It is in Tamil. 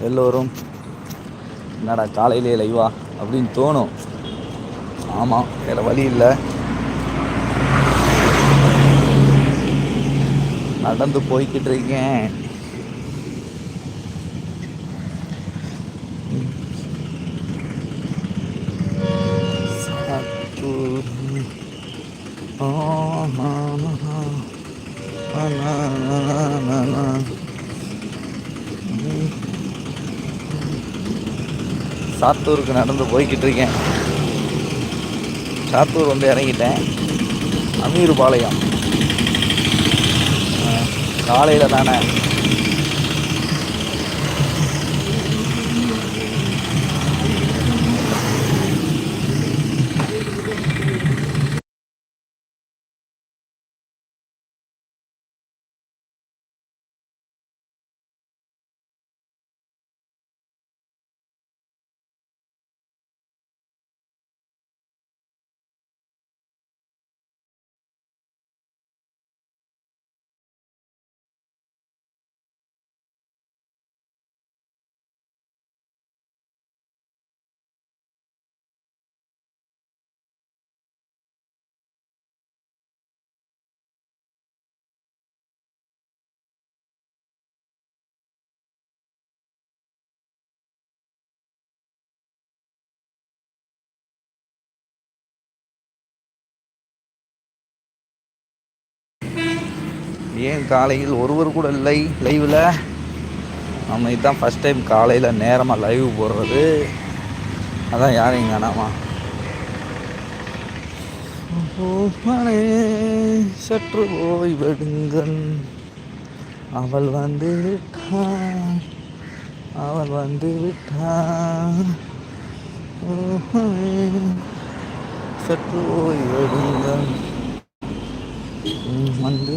எல்லோரும் என்னடா காலையிலே லைவா அப்படின்னு தோணும் ஆமாம் வேறு வழி இல்லை நடந்து போய்கிட்டு இருக்கேன் சாத்தூர். ஆ, ஆ, ஆ. ஆ, நா, நா, நா, சாத்தூருக்கு நடந்து போய்கிட்டு இருக்கேன் சாத்தூர் வந்து இறங்கிட்டேன். அமீர்பாளையம். காலையில் தானே. ஏன் காலையில் ஒருவர் கூட இல்லை லைவில் நம்ம இதுதான் ஃபஸ்ட் டைம் காலையில் நேரமாக லைவ் போடுறது. அதான் யாரையும் காணாமா. ஓமனே, சற்று ஓய்வெடுங்கள் அவள் வந்து விட்டான் அவள் வந்து விட்டான் சற்று ஓய்வெடுங்கள் உம், வந்து